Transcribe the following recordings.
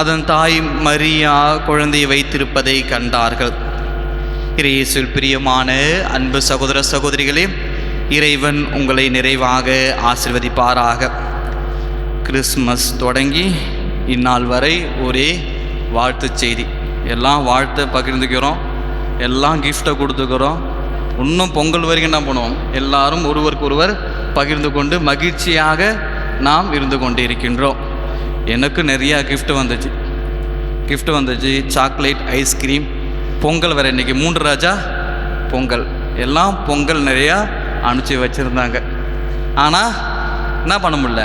அதன் தாய் மரியா குழந்தையை வைத்திருப்பதை கண்டார்கள். இறையேசுவில் பிரியமான அன்பு சகோதர சகோதரிகளே இறைவன் உங்களை நிறைவாக ஆசிர்வதிப்பாராக. கிறிஸ்மஸ் தொடங்கி இந்நாள் வரை ஒரே வாழ்த்துச் செய்தி. எல்லாம் வாழ்த்தை பகிர்ந்துக்கிறோம் எல்லாம் கிஃப்ட்டை கொடுத்துக்கிறோம். இன்னும் பொங்கல் வரைக்கும் என்ன பண்ணுவோம்? எல்லாரும் ஒருவருக்கு ஒருவர் பகிர்ந்து கொண்டு மகிழ்ச்சியாக நாம் இருந்து கொண்டு இருக்கின்றோம் எனக்கு நிறையா கிஃப்ட் வந்துச்சு. கிஃப்ட் வந்துச்சு சாக்லேட் ஐஸ்கிரீம் பொங்கல் வேறு இன்றைக்கி மூன்று ராஜா பொங்கல். எல்லாம் பொங்கல் நிறையா அனுப்பிச்சி வச்சுருந்தாங்க. ஆனால் என்ன பண்ண முடியல?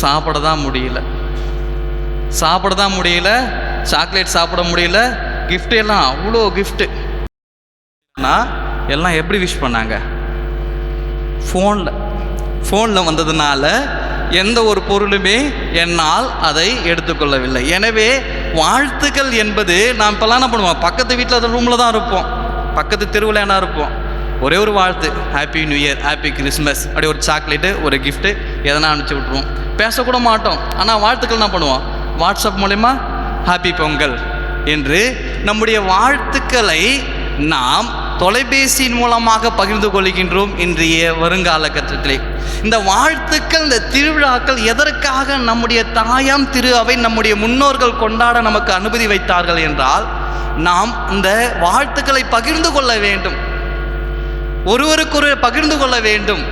சாப்பிட தான் முடியல. சாப்பிட தான் முடியல. சாக்லேட் சாப்பிட முடியல. கிஃப்ட் எல்லாம் அவ்வளோ கிஃப்ட்டு ஆனால் எல்லாம் எப்படி விஷ் பண்ணாங்க? ஃபோனில் ஃபோனில் வந்ததுனால எந்த ஒரு பொருளுமே என்னால் அதை எடுத்துக்கொள்ளவில்லை. எனவே வாழ்த்துக்கள் என்பது நாம் இப்போல்லாம் என்ன பண்ணுவோம்? பக்கத்து வீட்டில் அந்த ரூமில் தான் இருப்போம். பக்கத்து தெருவில் என்ன இருப்போம்? ஒரே ஒரு வாழ்த்து. Happy new year happy Christmas அப்படி ஒரு சாக்லேட்டு ஒரு கிஃப்ட்டு எதனா அனுப்பிச்சி விட்ருவோம் பேசக்கூட மாட்டோம். ஆனால் வாழ்த்துக்கள் என்ன பண்ணுவோம்? வாட்ஸ்அப் மூலயமா ஹாப்பி பொங்கல் என்று நம்முடைய வாழ்த்துக்களை நாம் தொலைபேசியின் மூலமாக பகிர்ந்து கொள்கின்றோம் இன்றைய வருங்கால கட்டத்திலே இந்த வாழ்த்துக்கள் இந்த திருவிழாக்கள் எதற்காக நம்முடைய தாயாம் திரு அவை நம்முடைய முன்னோர்கள் கொண்டாட நமக்கு அனுமதி வைத்தார்கள் என்றால் நாம் இந்த வாழ்த்துக்களை பகிர்ந்து கொள்ள வேண்டும். ஒருவருக்கொருவர் பகிர்ந்து கொள்ள வேண்டும்.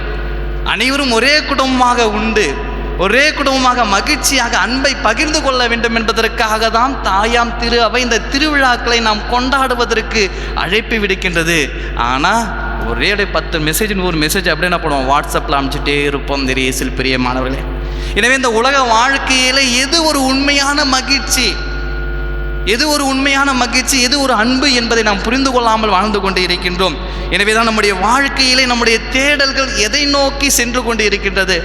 அனைவரும் ஒரே குடும்பமாக உண்டு. ஒரே குடும்பமாக மகிழ்ச்சியாக அன்பை பகிர்ந்து கொள்ள வேண்டும் என்பதற்காக தான் தாயாம் திரு அவை இந்த திருவிழாக்களை நாம் கொண்டாடுவதற்கு அழைப்பு விடுக்கின்றது. ஆனால் ஒரே பத்து மெசேஜின் ஒரு மெசேஜ் அப்படியே என்ன பண்ணுவோம்? வாட்ஸ்அப்பில் அனுப்பிச்சிட்டே இருப்போம் இந்த இயேசில் பிரியமானவர்களே எனவே இந்த உலக வாழ்க்கையில் எது ஒரு உண்மையான மகிழ்ச்சி? எது ஒரு உண்மையான மகிழ்ச்சி? எது ஒரு அன்பு என்பதை நாம் புரிந்து கொள்ளாமல் வாழ்ந்து கொண்டு இருக்கின்றோம். எனவே தான் நம்முடைய வாழ்க்கையிலே நம்முடைய தேடல்கள் எதை நோக்கி சென்று கொண்டு இருக்கின்றது?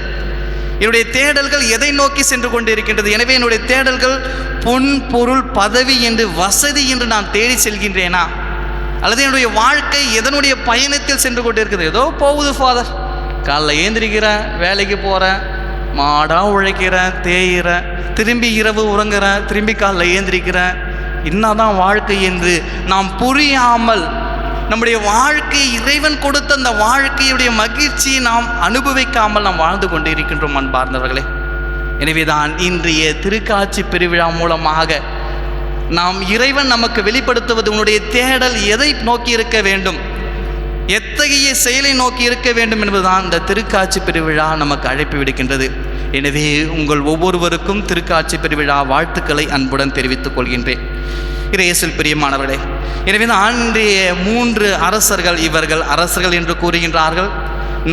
என்னுடைய தேடல்கள் எதை நோக்கி சென்று கொண்டிருக்கின்றது? எனவே என்னுடைய தேடல்கள் பொன் பொருள் பதவி என்று வசதி என்று நான் தேடி செல்கின்றேனா? அல்லது என்னுடைய வாழ்க்கை எதனுடைய பயணத்தில் சென்று கொண்டிருக்கிறது? ஏதோ போகுது ஃபாதர் காலைல ஏந்திரிக்கிறேன் வேலைக்கு போகிறேன் மாடாக உழைக்கிறேன் தேயிறேன் திரும்பி இரவு உறங்குறேன் திரும்பி காலைல ஏந்திரிக்கிறேன். என்னதான் வாழ்க்கை என்று நாம் புரியாமல் நம்முடைய வாழ்க்கை இறைவன் கொடுத்த அந்த வாழ்க்கையுடைய மகிழ்ச்சியை நாம் அனுபவிக்காமல் நாம் வாழ்ந்து கொண்டு இருக்கின்றோம் அன்பார்ந்தவர்களே. எனவேதான் இன்றைய திருக்காட்சி பெருவிழா மூலமாக நாம் இறைவன் நமக்கு வெளிப்படுத்துவது உன்னுடைய தேடல் எதை நோக்கி இருக்க வேண்டும் எத்தகைய செயலை நோக்கி இருக்க வேண்டும் என்பதுதான் இந்த திருக்காட்சி பெருவிழா நமக்கு அழைப்பு விடுக்கின்றது. எனவே உங்கள் ஒவ்வொருவருக்கும் திருக்காட்சி பெருவிழா வாழ்த்துக்களை அன்புடன் தெரிவித்துக் கொள்கின்றேன். இறையேசில் பிரியமானவர்களே எனவே தான் இன்றைய மூன்று அரசர்கள் இவர்கள் அரசர்கள் என்று கூறுகின்றார்கள்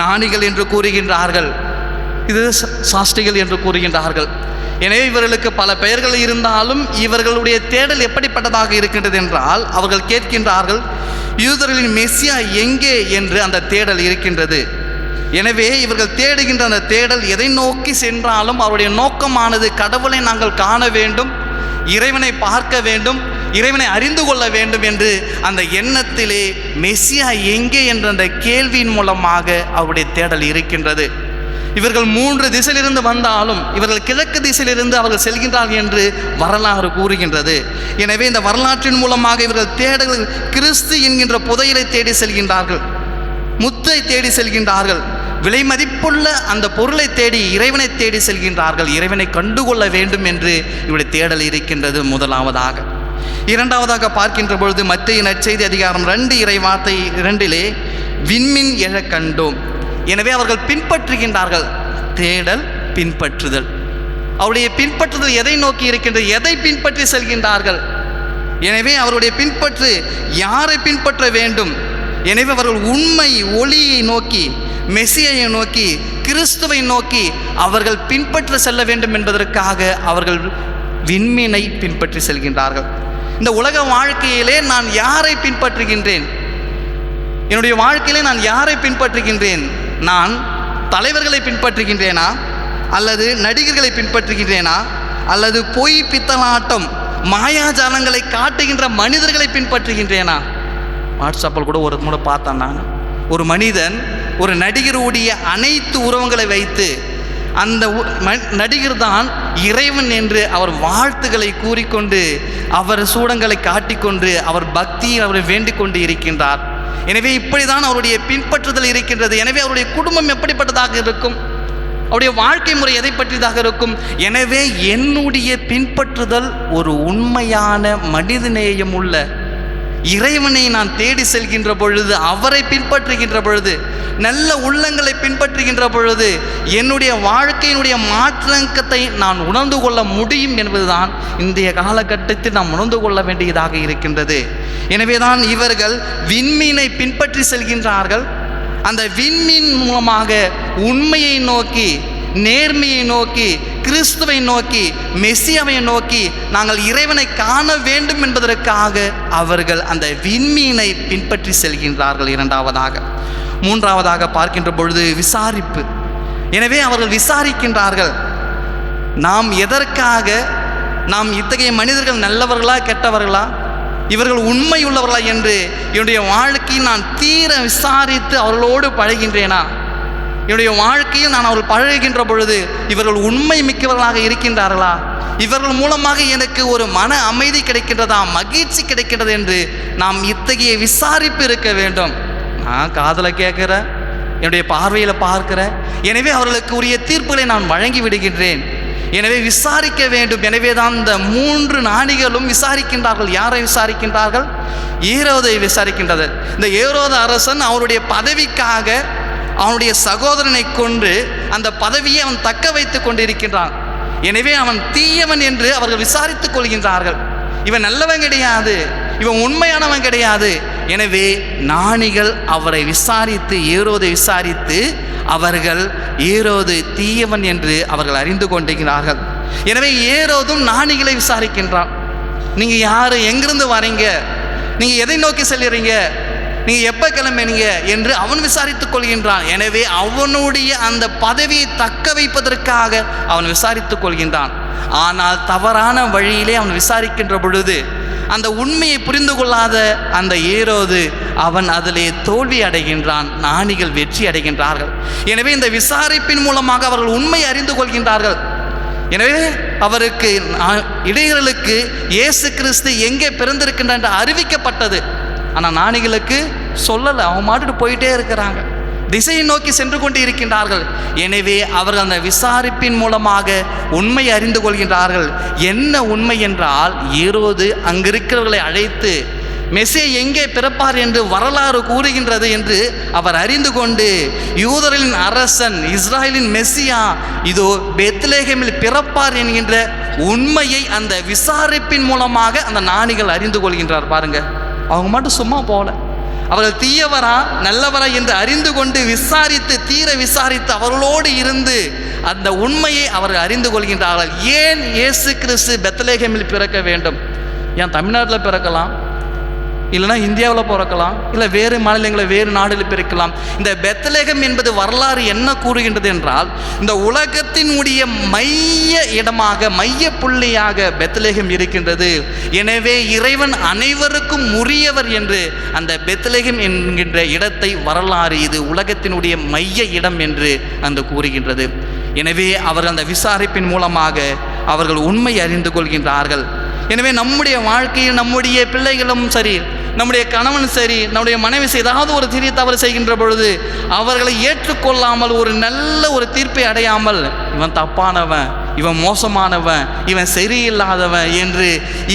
நாணிகள் என்று கூறுகின்றார்கள் இது சாஸ்திரிகள் என்று கூறுகின்றார்கள். எனவே இவர்களுக்கு பல பெயர்கள் இருந்தாலும் இவர்களுடைய தேடல் எப்படிப்பட்டதாக இருக்கின்றது என்றால் அவர்கள் கேட்கின்றார்கள் யூதர்களின் மெஸ்ஸியா எங்கே என்று அந்த தேடல் இருக்கின்றது? எனவே இவர்கள் தேடுகின்ற அந்த தேடல் எதை நோக்கி சென்றாலும் அவருடைய நோக்கமானது கடவுளை நாங்கள் காண வேண்டும் இறைவனை பார்க்க வேண்டும் இறைவனை அறிந்து கொள்ள வேண்டும் என்று அந்த எண்ணத்திலே மெஸ்ஸியா எங்கே என்ற அந்த கேள்வியின் மூலமாக அவருடைய தேடல் இருக்கின்றது. இவர்கள் மூன்று திசையிலிருந்து வந்தாலும் இவர்கள் கிழக்கு திசையிலிருந்து அவர்கள் செல்கின்றார்கள் என்று வரலாறு கூறுகின்றது. எனவே இந்த வரலாற்றின் மூலமாக இவர்கள் தேடல் கிறிஸ்து என்கின்ற புதையலை தேடி செல்கின்றார்கள். முத்தை தேடி செல்கின்றார்கள். விலை மதிப்புள்ள அந்த பொருளை தேடி இறைவனை தேடி செல்கின்றார்கள். இறைவனை கண்டுகொள்ள வேண்டும் என்று இவருடைய தேடல் இருக்கின்றது முதலாவதாக. இரண்டாவதாக பார்க்கின்ற பொழுது மத்திய நற்செய்தி அதிகாரம் ரெண்டு இறை வார்த்தை இரண்டிலே விண்மின் எழக் கண்டோம். எனவே அவர்கள் பின்பற்றுகின்றார்கள். தேடல் பின்பற்றுதல். அவருடைய பின்பற்றுதல் எதை நோக்கி இருக்கின்றது? எதை பின்பற்றி செல்கின்றார்கள்? எனவே அவருடைய பின்பற்று யாரை பின்பற்ற வேண்டும்? எனவே அவர்கள் உண்மை ஒளியை நோக்கி மெசியை நோக்கி கிறிஸ்துவை நோக்கி அவர்கள் பின்பற்ற செல்ல வேண்டும் என்பதற்காக அவர்கள் விண்மீனை பின்பற்றி செல்கின்றார்கள். இந்த உலக வாழ்க்கையிலே நான் யாரை பின்பற்றுகின்றேன்? என்னுடைய வாழ்க்கையிலே நான் யாரை பின்பற்றுகின்றேன்? நான் தலைவர்களை பின்பற்றுகின்றேனா? அல்லது நடிகர்களை பின்பற்றுகின்றேனா? அல்லது பொய் பித்தலாட்டம் மாயாஜாலங்களை காட்டுகின்ற மனிதர்களை பின்பற்றுகின்றேனா? வாட்ஸ்அப்பில் கூட ஒரு முறை பார்த்தேன் நான். ஒரு மனிதன் ஒரு நடிகருடைய அனைத்து உறவுகளை வைத்து அந்த உ- நடிகர் தான் இறைவன் என்று அவர் வாழ்த்துக்களை கூறிக்கொண்டு அவர் சூடங்களை காட்டிக்கொண்டு அவர் பக்தியை அவரை வேண்டிக் கொண்டு இருக்கின்றார். எனவே இப்படிதான் அவருடைய பின்பற்றுதல் இருக்கின்றது. எனவே அவருடைய குடும்பம் எப்படிப்பட்டதாக இருக்கும்? அவருடைய வாழ்க்கை முறை எதை பற்றியதாக இருக்கும்? எனவே என்னுடைய பின்பற்றுதல் ஒரு உண்மையான மனிதநேயம் உள்ள இறைவனை நான் தேடி செல்கின்ற பொழுது அவரை பின்பற்றுகின்ற பொழுது நல்ல உள்ளங்களை பின்பற்றுகின்ற பொழுது என்னுடைய வாழ்க்கையினுடைய மாற்றத்தை நான் உணர்ந்து கொள்ள முடியும் என்பதுதான் இன்றைய காலகட்டத்தில் நாம் உணர்ந்து கொள்ள வேண்டியதாக இருக்கின்றது. எனவேதான் இவர்கள் விண்மீனை பின்பற்றி செல்கின்றார்கள். அந்த விண்மீன் மூலமாக உண்மையை நோக்கி நேர்மையை நோக்கி கிறிஸ்துவை நோக்கி மெஸ்ஸியாவை நோக்கி நாங்கள் இறைவனை காண வேண்டும் என்பதற்காக அவர்கள் அந்த விண்மீனை பின்பற்றி செல்கின்றார்கள் இரண்டாவதாக. மூன்றாவதாக பார்க்கின்ற பொழுது விசாரிப்பு. எனவே அவர்கள் விசாரிக்கின்றார்கள் நாம் எதற்காக நாம் இத்தகைய மனிதர்கள் நல்லவர்களா கெட்டவர்களா? இவர்கள் உண்மையுள்ளவர்களா? என்று என்னுடைய வாழ்க்கையை நான் தீர விசாரித்து அவர்களோடு பழகின்றேனா? என்னுடைய வாழ்க்கையில் நான் அவர்கள் பழகுகின்ற பொழுது இவர்கள் உண்மை மிக்கவர்களாக இருக்கின்றார்களா? இவர்கள் மூலமாக எனக்கு ஒரு மன அமைதி கிடைக்கின்றதா? மகிழ்ச்சி கிடைக்கின்றது என்று நாம் இத்தகைய விசாரிப்பு இருக்க வேண்டும். நான் காதலை கேட்குறேன் என்னுடைய பார்வையில் பார்க்கிறேன் எனவே அவர்களுக்கு உரிய தீர்ப்புகளை நான் வழங்கி விடுகின்றேன். எனவே விசாரிக்க வேண்டும். எனவே தான் இந்த மூன்று நாணிகளும் விசாரிக்கின்றார்கள். யாரை விசாரிக்கின்றார்கள்? ஈரோதை விசாரிக்கின்றது. இந்த ஏரோத அரசன் அவருடைய பதவிக்காக அவனுடைய சகோதரனை கொன்று அந்த பதவியை அவன் தக்க வைத்துக் கொண்டிருக்கின்றான். எனவே அவன் தீயவன் என்று அவர்கள் விசாரித்துக் கொள்கின்றார்கள். இவன் நல்லவன் கிடையாது இவன் உண்மையானவன் கிடையாது. எனவே நாணிகள் அவரை விசாரித்து ஏரோதை விசாரித்து அவர்கள் ஏரோது தீயவன் என்று அவர்கள் அறிந்து கொண்டிருக்கிறார்கள். எனவே ஏரோதும் நாணிகளை விசாரிக்கின்றான். நீங்கள் யார்? எங்கிருந்து வரீங்க? நீங்கள் எதை நோக்கி செல்கிறீங்க? நீ எப்ப கிளம்பினீங்க என்று அவன் விசாரித்துக் கொள்கின்றான். எனவே அவனுடைய அந்த பதவியை தக்க வைப்பதற்காக அவன் விசாரித்துக் கொள்கின்றான். ஆனால் தவறான வழியிலே அவன் விசாரிக்கின்ற பொழுது அந்த உண்மையை புரிந்து கொள்ளாத அந்த ஏரோது அவன் அதிலே தோல்வி அடைகின்றான் நாணிகள் வெற்றி அடைகின்றார்கள். எனவே இந்த விசாரிப்பின் மூலமாக அவர்கள் உண்மை அறிந்து கொள்கின்றார்கள். எனவே அவருக்கு ஆ- இடையர்களுக்கு இயேசு கிறிஸ்து எங்கே பிறந்திருக்கின்றான் என்று அறிவிக்கப்பட்டது. ஆனால் நாணிகளுக்கு சொல்லலை. அவன் மாட்டுட்டு போயிட்டே இருக்கிறாங்க. திசையை நோக்கி சென்று கொண்டு இருக்கின்றார்கள் எனவே அவர்கள் அந்த விசாரிப்பின் மூலமாக உண்மை அறிந்து கொள்கின்றார்கள். என்ன உண்மை என்றால் ஈரோது அங்கிருக்கிறவர்களை அழைத்து மெஸ்ஸே எங்கே பிறப்பார்? என்று வரலாறு கூறுகின்றது என்று அவர் அறிந்து கொண்டு யூதரின் அரசன் இஸ்ராயலின் மெஸ்ஸியா இதோ பெத்லேகமில் பிறப்பார் என்கின்ற உண்மையை அந்த விசாரிப்பின் மூலமாக அந்த நாணிகள் அறிந்து கொள்கின்றார். பாருங்கள் அவங்க மட்டும் சும்மா போகல. அவர்கள் தீயவரா நல்லவரா என்று அறிந்து கொண்டு விசாரித்து தீர விசாரித்து அவர்களோடு இருந்து அந்த உண்மையை அவர்கள் அறிந்து கொள்கின்றார்கள். ஏன் இயேசு கிறிஸ்து பெத்தலேகமில் பிறக்க வேண்டும்? ஏன் தமிழ்நாட்டில் பிறக்கலாம்? இல்லைனா இந்தியாவில் பிறக்கலாம் இல்லை வேறு மாநிலங்களில் வேறு நாடுகளில் பிறக்கலாம் இந்த பெத்லேகம் என்பது வரலாறு என்ன கூறுகின்றது என்றால் இந்த உலகத்தினுடைய மைய இடமாக மைய புள்ளியாக பெத்லேகம் இருக்கின்றது. எனவே இறைவன் அனைவருக்கும் உரியவர் என்று அந்த பெத்லேகம் என்கின்ற இடத்தை வரலாறு இது உலகத்தினுடைய மைய இடம் என்று அந்த கூறுகின்றது. எனவே அவர்கள் அந்த விசாரிப்பின் மூலமாக அவர்கள் உண்மை அறிந்து கொள்கின்றார்கள். எனவே நம்முடைய வாழ்க்கையில் நம்முடைய பிள்ளைகளும் சரி நம்முடைய கணவன் சரி நம்முடைய மனைவி சரி, ஏதாவது ஒரு சிறிய தவறு செய்கின்ற பொழுது அவர்களை ஏற்றுக்கொள்ளாமல் ஒரு நல்ல ஒரு தீர்ப்பை அடையாமல் இவன் தப்பானவன் இவன் மோசமானவன் இவன் சரியில்லாதவன் என்று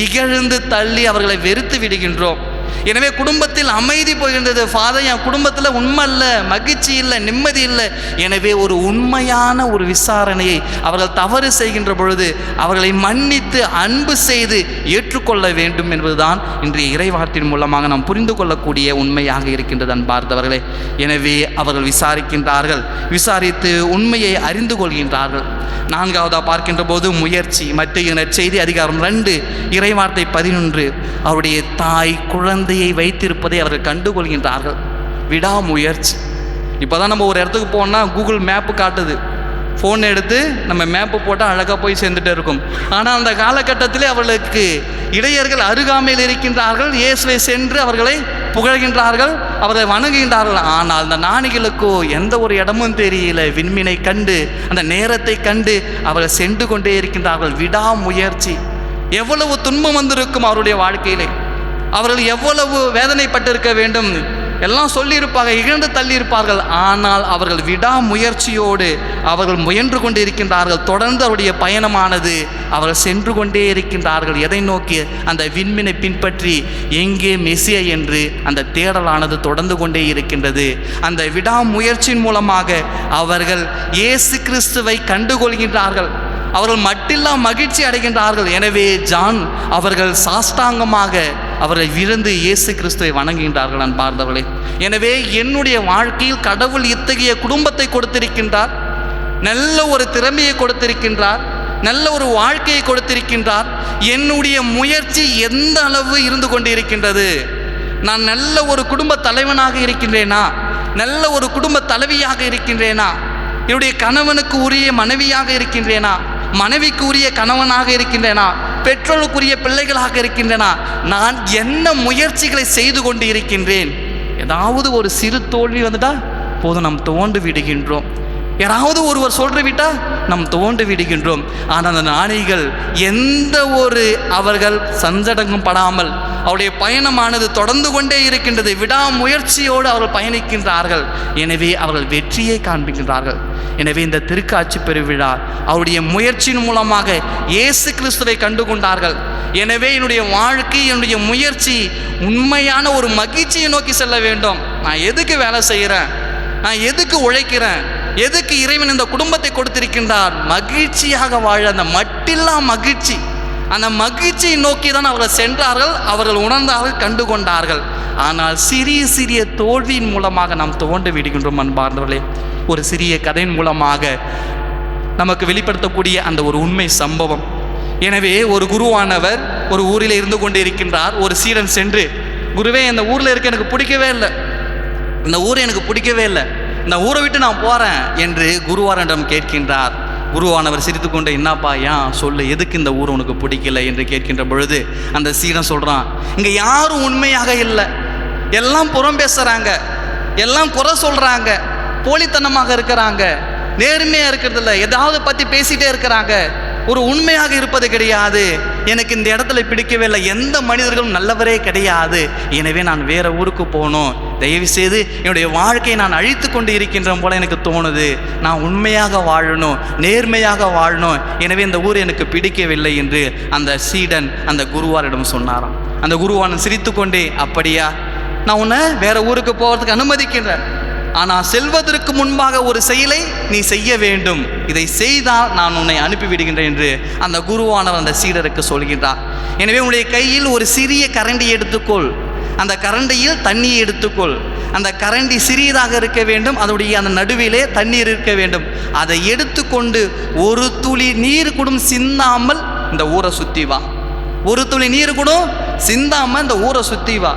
இகழ்ந்து தள்ளி அவர்களை வெறுத்து விடுகின்றோம். எனவே குடும்பத்தில் அமைதி போகின்றது ஃபாதர் என் குடும்பத்தில் உண்மை இல்லை மகிழ்ச்சி இல்லை நிம்மதி இல்லை. எனவே ஒரு உண்மையான ஒரு விசாரணையை அவர்கள் தவறு செய்கின்ற பொழுது அவர்களை மன்னித்து அன்பு செய்து ஏற்றுக்கொள்ள வேண்டும் என்பதுதான் இன்றைய இறைவார்த்தின் மூலமாக நாம் புரிந்து கொள்ளக்கூடிய உண்மையாக இருக்கின்றது அன்பார்ந்தவர்களே எனவே அவர்கள் விசாரிக்கின்றார்கள். விசாரித்து உண்மையை அறிந்து கொள்கின்றார்கள். நான்காவதாக பார்க்கின்ற போது முயற்சி மத்திய நற்செய்தி அதிகாரம் ரெண்டு இறைவார்த்தை பதினொன்று. அவருடைய தாய் குழந்தையை இருப்பதை அவர்கள் கண்டுகொள்கின்றார்கள். விடாமுயற்சி. இப்போ தான் நம்ம ஒரு இடத்துக்கு போனால் கூகுள் மேப்பு காட்டுது. ஃபோன் எடுத்து நம்ம மேப்பு போட்டால் அழகாக போய் சேர்ந்துட்டே இருக்கும். ஆனால் அந்த காலகட்டத்திலே அவர்களுக்கு இடையர்கள் அருகாமையில் இருக்கின்றார்கள். இயேசுவை சென்று அவர்களை புகழ்கின்றார்கள் அவரை வணங்குகின்றார்கள். ஆனால் அந்த நாணிகளுக்கோ எந்த ஒரு இடமும் தெரியல. விண்மீனை கண்டு அந்த நேரத்தை கண்டு அவர்கள் சென்று கொண்டே இருக்கின்றார்கள். விடாமுயற்சி. எவ்வளவு துன்பம் வந்திருக்கும் அவருடைய வாழ்க்கையிலே. அவர்கள் எவ்வளவு வேதனைப்பட்டிருக்க வேண்டும்? எல்லாம் சொல்லியிருப்பாங்க இகழ்ந்து தள்ளியிருப்பார்கள். ஆனால் அவர்கள் விடாமுயற்சியோடு அவர்கள் முயன்று கொண்டு இருக்கின்றார்கள் தொடர்ந்து அவருடைய பயணமானது அவர்கள் சென்று கொண்டே இருக்கின்றார்கள். எதை நோக்கி? அந்த விண்மினை பின்பற்றி எங்கே மெசிய என்று அந்த தேடலானது தொடர்ந்து கொண்டே இருக்கின்றது. அந்த விடாமுயற்சியின் மூலமாக அவர்கள் இயேசு கிறிஸ்துவை கண்டுகொள்கின்றார்கள். அவர்கள் மட்டில்லா மகிழ்ச்சி அடைகின்றார்கள். எனவே ஜான் அவர்கள் சாஷ்டாங்கமாக அவரை விழுந்து இயேசு கிறிஸ்துவை வணங்குகின்றார்கள் அன்பார்ந்தவர்களே. எனவே என்னுடைய வாழ்க்கையில் கடவுள் இத்தகைய குடும்பத்தை கொடுத்திருக்கின்றார் நல்ல ஒரு திறமையை கொடுத்திருக்கின்றார் நல்ல ஒரு வாழ்க்கையை கொடுத்திருக்கின்றார் என்னுடைய முயற்சி எந்த அளவு இருந்து கொண்டு இருக்கின்றது நான் நல்ல ஒரு குடும்ப தலைவனாக இருக்கின்றேனா? நல்ல ஒரு குடும்ப தலைவியாக இருக்கின்றேனா? என்னுடைய கணவனுக்கு உரிய மனைவியாக இருக்கின்றேனா? மனைவிக்கு உரிய கணவனாக இருக்கின்றேனா? பெற்றோருக்குரிய பிள்ளைகளாக இருக்கின்றனா. நான் என்ன முயற்சிகளை செய்து கொண்டு இருக்கின்றேன்? ஏதாவது ஒரு சிறு தோல்வி வந்துட்டால் போதும் நாம் தோண்டு விடுகின்றோம். யாராவது ஒருவர் சொல்ற விட்டா நாம் தோண்டு விடுகின்றோம். ஆனால் அந்த ஞானிகள் எந்த ஒரு அவர்கள் சஞ்சடங்கும் படாமல் அவருடைய பயணமானது தொடர்ந்து கொண்டே இருக்கின்றது. விடாமுயற்சியோடு அவர்கள் பயணிக்கின்றார்கள். எனவே அவர்கள் வெற்றியை காண்பிக்கின்றார்கள். எனவே இந்த திருக்காட்சி பெருவிழா அவருடைய முயற்சியின் மூலமாக இயேசு கிறிஸ்துவை கண்டுகொண்டார்கள். எனவே என்னுடைய வாழ்க்கை என்னுடைய முயற்சி உண்மையான ஒரு மகிழ்ச்சியை நோக்கி செல்ல வேண்டும். நான் எதுக்கு வேலை செய்கிறேன்? நான் எதுக்கு உழைக்கிறேன்? எதுக்கு இறைவன் இந்த குடும்பத்தை கொடுத்திருக்கின்றார்? மகிழ்ச்சியாக வாழ அந்த மட்டில்லா மகிழ்ச்சி. அந்த மகிழ்ச்சியை நோக்கி தான் அவர்கள் சென்றார்கள் அவர்கள் உணர்ந்தார்கள் கண்டு கொண்டார்கள் ஆனால் சிறிய சிறிய தோல்வியின் மூலமாக நாம் தோண்டு விடுகின்றோம் அன்பார்ந்தவர்களே. ஒரு சிறிய கதையின் மூலமாக நமக்கு வெளிப்படுத்தக்கூடிய அந்த ஒரு உண்மை சம்பவம். எனவே ஒரு குருவானவர் ஒரு ஊரில் இருந்து கொண்டு இருக்கின்றார் ஒரு சீடன் சென்று குருவே இந்த ஊரில் இருக்க எனக்கு பிடிக்கவே இல்லை. இந்த ஊர் எனக்கு பிடிக்கவே இல்லை. இந்த ஊரை விட்டு நான் போகிறேன் என்று குருவாரிடம் கேட்கின்றார். குருவானவர் சிரித்துக்கொண்டு என்னப்பா ஏன்? சொல்லு எதுக்கு இந்த ஊர் உனக்கு பிடிக்கல? என்று கேட்கின்ற பொழுது அந்த சீடன் சொல்கிறான் இங்கே யாரும் உண்மையாக இல்லை. எல்லாம் புறம் பேசுகிறாங்க எல்லாம் குறை சொல்கிறாங்க போலித்தனமாக இருக்கிறாங்க. நேர்மையாக இருக்கிறது இல்லை. ஏதாவது பற்றி பேசிகிட்டே இருக்கிறாங்க. ஒரு உண்மையாக இருப்பது கிடையாது. எனக்கு இந்த இடத்துல பிடிக்கவே இல்லை. எந்த மனிதர்களும் நல்லவரே கிடையாது. எனவே நான் வேறு ஊருக்கு போகணும். தயவு செய்து என்னுடைய வாழ்க்கையை நான் அழித்து கொண்டு இருக்கின்ற போல எனக்கு தோணுது. நான் உண்மையாக வாழணும் நேர்மையாக வாழணும். எனவே இந்த ஊர் எனக்கு பிடிக்கவில்லை என்று அந்த சீடன் அந்த குருவாரிடம் சொன்னாராம். அந்த குருவானன் சிரித்துக்கொண்டே அப்படியா? நான் உன்னை வேற ஊருக்கு போகிறதுக்கு அனுமதிக்கின்றேன். ஆனால் செல்வதற்கு முன்பாக ஒரு செயலை நீ செய்ய வேண்டும். இதை செய்தால் நான் உன்னை அனுப்பிவிடுகின்றேன் என்று அந்த குருவானவர் அந்த சீடருக்கு சொல்கின்றார். எனவே உன்னுடைய கையில் ஒரு சிறிய கரண்டி எடுத்துக்கொள். அந்த கரண்டியில் தண்ணியை எடுத்துக்கொள். அந்த கரண்டி சிறியதாக இருக்க வேண்டும். அதனுடைய அந்த நடுவிலே தண்ணீர் இருக்க வேண்டும். அதை எடுத்துக்கொண்டு ஒரு துளி நீர் கூடும் சிந்தாமல் இந்த ஊரை சுற்றி வா. ஒரு துளி நீர் கூட சிந்தாமல் இந்த ஊரை சுற்றி வா.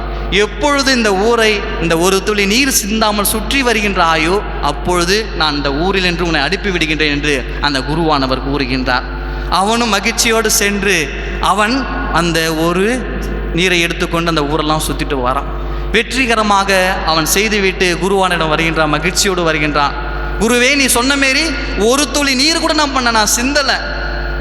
எப்பொழுது இந்த ஊரை இந்த ஒரு துளி நீர் சிந்தாமல் சுற்றி வருகின்றாயோ அப்பொழுது நான் இந்த ஊரில் என்று உன்னை அனுப்பி விடுகின்றேன் என்று அந்த குருவானவர் கூறுகின்றார். அவனும் மகிழ்ச்சியோடு சென்று அவன் அந்த ஒரு நீரை எடுத்துக்கொண்டு அந்த ஊரெல்லாம் சுற்றிட்டு வரான். வெற்றிகரமாக அவன் செய்துவிட்டு குருவானிடம் வருகின்றான் மகிழ்ச்சியோடு வருகின்றான். குருவே நீ சொன்ன மாரி ஒரு துளி நீர் கூட நான் பண்ண நான் சிந்தலை.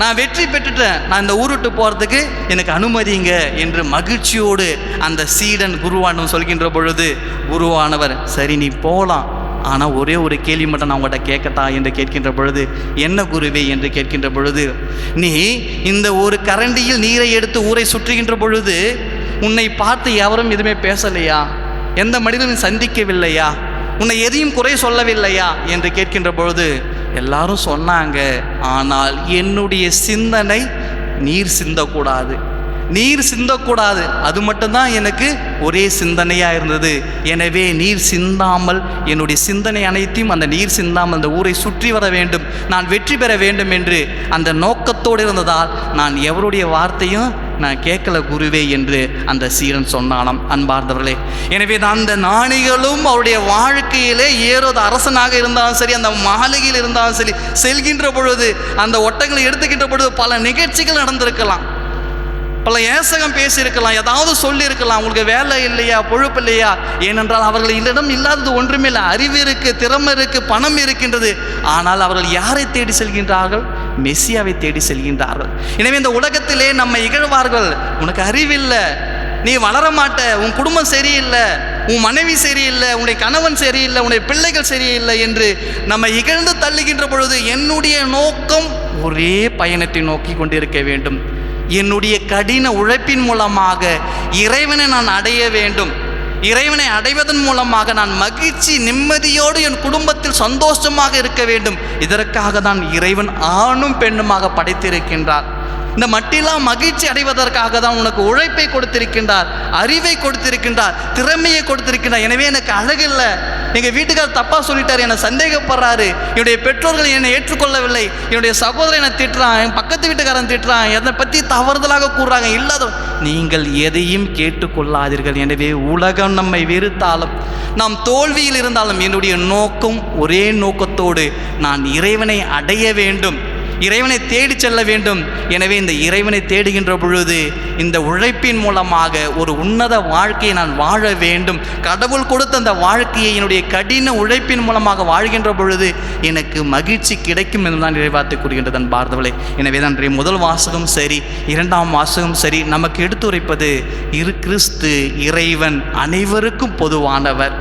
நான் வெற்றி பெற்றுட்டேன். நான் இந்த ஊருட்டு போகிறதுக்கு எனக்கு அனுமதிங்க என்று மகிழ்ச்சியோடு அந்த சீடன் குருவானவன் சொல்கின்ற பொழுது குருவானவர் சரி நீ போகலாம் ஆனால் ஒரே ஒரு கேள்வி மட்டும் நான் உங்கள்கிட்ட கேட்கட்டா என்று கேட்கின்ற பொழுது என்ன குருவே? என்று கேட்கின்ற பொழுது நீ இந்த ஒரு கரண்டியில் நீரை எடுத்து ஊரை சுற்றுகின்ற பொழுது உன்னை பார்த்து எவரும் எதுவுமே பேசலையா? எந்த மனிதனும் சந்திக்கவில்லையா? உன்னை எதையும் குறை சொல்லவில்லையா? என்று கேட்கின்ற பொழுது எல்லாரும் சொன்னாங்க ஆனால் என்னுடைய சிந்தனை நீர் சிந்தக்கூடாது. நீர் சிந்தக்கூடாது. அது மட்டும்தான் எனக்கு ஒரே சிந்தனையாக இருந்தது. எனவே நீர் சிந்தாமல் என்னுடைய சிந்தனை அனைத்தையும் அந்த நீர் சிந்தாமல் அந்த ஊரை சுற்றி வர வேண்டும். நான் வெற்றி பெற வேண்டும் என்று அந்த நோக்கத்தோடு இருந்ததால் நான் எவருடைய வார்த்தையும் நான் கேட்கல குருவே என்று அந்த சீரன் சொன்னானாம் அன்பார்ந்தவர்களே. எனவே அந்த நாணிகளும் அவருடைய வாழ்க்கையிலே ஏறோது அரசனாக இருந்தாலும் சரி அந்த மாளிகையில் இருந்தாலும் சரி செல்கின்ற பொழுது அந்த ஒட்டங்களை எடுத்துக்கின்ற பொழுது பல நிகழ்ச்சிகள் நடந்திருக்கலாம். பல ஏசகம் பேசியிருக்கலாம் ஏதாவது சொல்லியிருக்கலாம் உங்களுக்கு வேலை இல்லையா பொழுப்பு இல்லையா? ஏனென்றால் அவர்கள் இல்லிடம் இல்லாதது ஒன்றுமே இல்லை. அறிவு இருக்கு திறமை இருக்கு பணம் இருக்கின்றது. ஆனால் அவர்கள் யாரை தேடி செல்கின்றார்கள்? மெஸ்ஸியாவை தேடி செல்கின்றார்கள். எனவே இந்த உலகத்திலே நம்மை இகழ்வார்கள். உனக்கு அறிவில்லை நீ வளர மாட்ட. உன் குடும்பம் சரியில்லை. உன் மனைவி சரியில்லை. உன்னுடைய கணவன் சரியில்லை. உன்னுடைய பிள்ளைகள் சரியில்லை என்று நம்ம இகழ்ந்து தள்ளுகின்ற பொழுது என்னுடைய நோக்கம் ஒரே பயணத்தை நோக்கி கொண்டிருக்க வேண்டும். என்னுடைய கடின உழைப்பின் மூலமாக இறைவனை நான் அடைய வேண்டும். இறைவனை அடைவதன் மூலமாக நான் மகிழ்ச்சி நிம்மதியோடு என் குடும்பத்தில் சந்தோஷமாக இருக்க வேண்டும். இதற்காக தான் இறைவன் ஆணும் பெண்ணுமாக படைத்திருக்கின்றார். இந்த மட்டிலாம் மகிழ்ச்சி அடைவதற்காக தான் உனக்கு உழைப்பை கொடுத்திருக்கின்றார் அறிவை கொடுத்திருக்கின்றார் திறமையை கொடுத்திருக்கின்றார். எனவே எனக்கு அழகில்லை எங்கள் வீட்டுக்கார் தப்பாக சொல்லிட்டார் என்னை சந்தேகப்படுறாரு. என்னுடைய பெற்றோர்கள் என்னை ஏற்றுக்கொள்ளவில்லை. என்னுடைய சகோதரன் என்னை திட்டுறான் என் பக்கத்து வீட்டுக்காரன் திட்டுறான் என்னை பற்றி தவறுதலாக கூறுறாங்க. இல்லாத நீங்கள் எதையும் கேட்டுக்கொள்ளாதீர்கள். எனவே உலகம் நம்மை வெறுத்தாலும் நாம் தோல்வியில் இருந்தாலும் என்னுடைய நோக்கம் ஒரே நோக்கத்தோடு நான் இறைவனை அடைய வேண்டும். இறைவனை தேடி செல்ல வேண்டும். எனவே இந்த இறைவனை தேடுகின்ற பொழுது இந்த உழைப்பின் மூலமாக ஒரு உன்னத வாழ்க்கையை நான் வாழ வேண்டும். கடவுள் கொடுத்த அந்த வாழ்க்கையை என்னுடைய கடின உழைப்பின் மூலமாக வாழ்கின்ற பொழுது எனக்கு மகிழ்ச்சி கிடைக்கும் என்று தான் கூறுகின்றது அன் பார்த்தவளை எனவே தான் முதல் வாசகம் சரி இரண்டாம் வாசகம் சரி. நமக்கு எடுத்துரைப்பது இரு கிறிஸ்து இறைவன் அனைவருக்கும் பொதுவானவர்.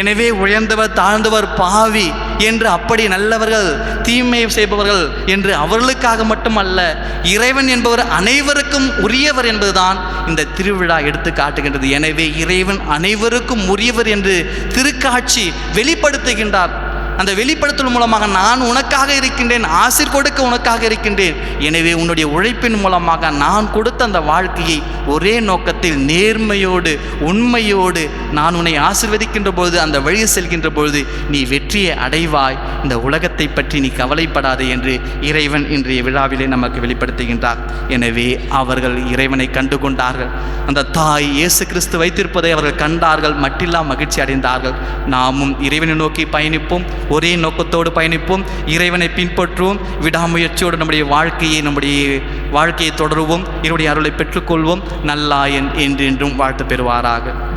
எனவே உயர்ந்தவர் தாழ்ந்தவர் பாவி. என்று அப்படி நல்லவர்கள் தீமை செய்பவர்கள் என்று அவர்களுக்காக மட்டுமல்ல இறைவன் என்பவர் அனைவருக்கும் உரியவர் என்பதுதான் இந்த திருவிழா எடுத்து காட்டுகின்றது. எனவே இறைவன் அனைவருக்கும் உரியவர் என்று திருக்காட்சி வெளிப்படுத்துகின்றார். அந்த வெளிப்படுத்தல் மூலமாக நான் உனக்காக இருக்கின்றேன் ஆசிர் கொடுக்க உனக்காக இருக்கின்றேன். எனவே உன்னுடைய உழைப்பின் மூலமாக நான் கொடுத்த அந்த வாழ்க்கையை ஒரே நோக்கத்தில் நேர்மையோடு உண்மையோடு நான் உன்னை ஆசிர்வதிக்கின்ற பொழுது அந்த வழியை செல்கின்ற பொழுது நீ வெற்றியை அடைவாய். இந்த உலகத்தை பற்றி நீ கவலைப்படாதே என்று இறைவன் இன்றைய விழாவிலே நமக்கு வெளிப்படுத்துகின்றார். எனவே அவர்கள் இறைவனை கண்டு கொண்டார்கள் அந்த தாய் இயேசு கிறிஸ்து வைத்திருப்பதை அவர்கள் கண்டார்கள் மட்டில்லா மகிழ்ச்சி அடைந்தார்கள். நாமும் இறைவனை நோக்கி பயணிப்போம். ஒரே நோக்கத்தோடு பயணிப்போம். இறைவனை பின்பற்றுவோம். விடாமுயற்சியோடு நம்முடைய வாழ்க்கையை நம்முடைய வாழ்க்கையை தொடருவோம். என்னுடைய அருளை பெற்றுக்கொள்வோம். நல்லாயன் என்றென்றும் வாழ்த்து பெறுவாராக.